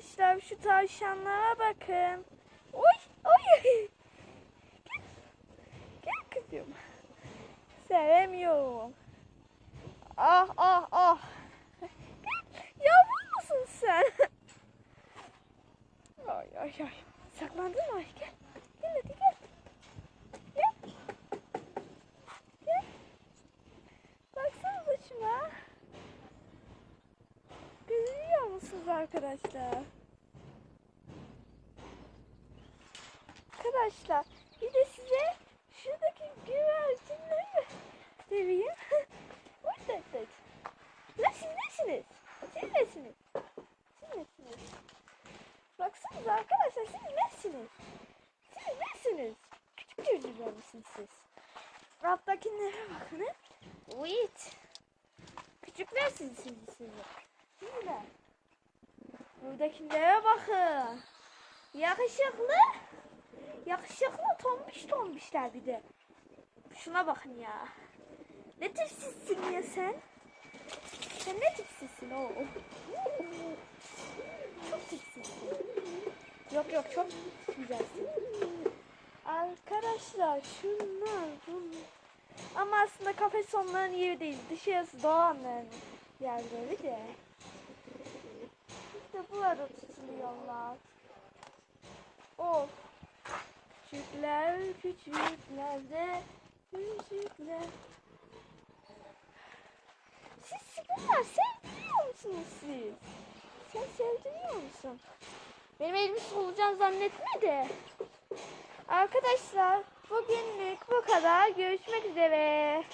Arkadaşlar şu tavşanlara bakın. Oy oy. Gel, gel kızım. Sevemiyorum. Ah ah ah. Gel, Yavru musun sen? Ay ay ay. Saklandın mı? Gel. Gel hadi. Gel. Gel. Baksanıza şuna. Musunuz arkadaşlar? Arkadaşlar bir de size şuradaki güvercinleri vereyim. Orada da. Lan siz nesiniz? Siz nesiniz? Siz nesiniz? Baksanıza arkadaşlar siz nesiniz? Siz nesiniz? Küçük cücüler misiniz siz? Alttakilere bakın. Wait. Küçükler siz siz siz. Sizler. Buradakilere bakın. Yakışıklı. Yakışıklı tombiş tombişler bir de. Şuna bakın ya. Ne tipsizsin ya sen? Sen ne tipsizsin o? Çok tipsizsin. Yok yok çok güzelsin. Arkadaşlar şunlar bunlar. Ama aslında kafes onların yeri değil. Dışarısı doğanların yerleri de. Burada tutuluyorlar. Of. Küçükler, küçükler de küçükler. Siz sigara sevdiriyor musunuz siz? Sen sevdiriyor musun? Benim elimi solucan zannetme de. Arkadaşlar bugünlük bu kadar. Görüşmek üzere.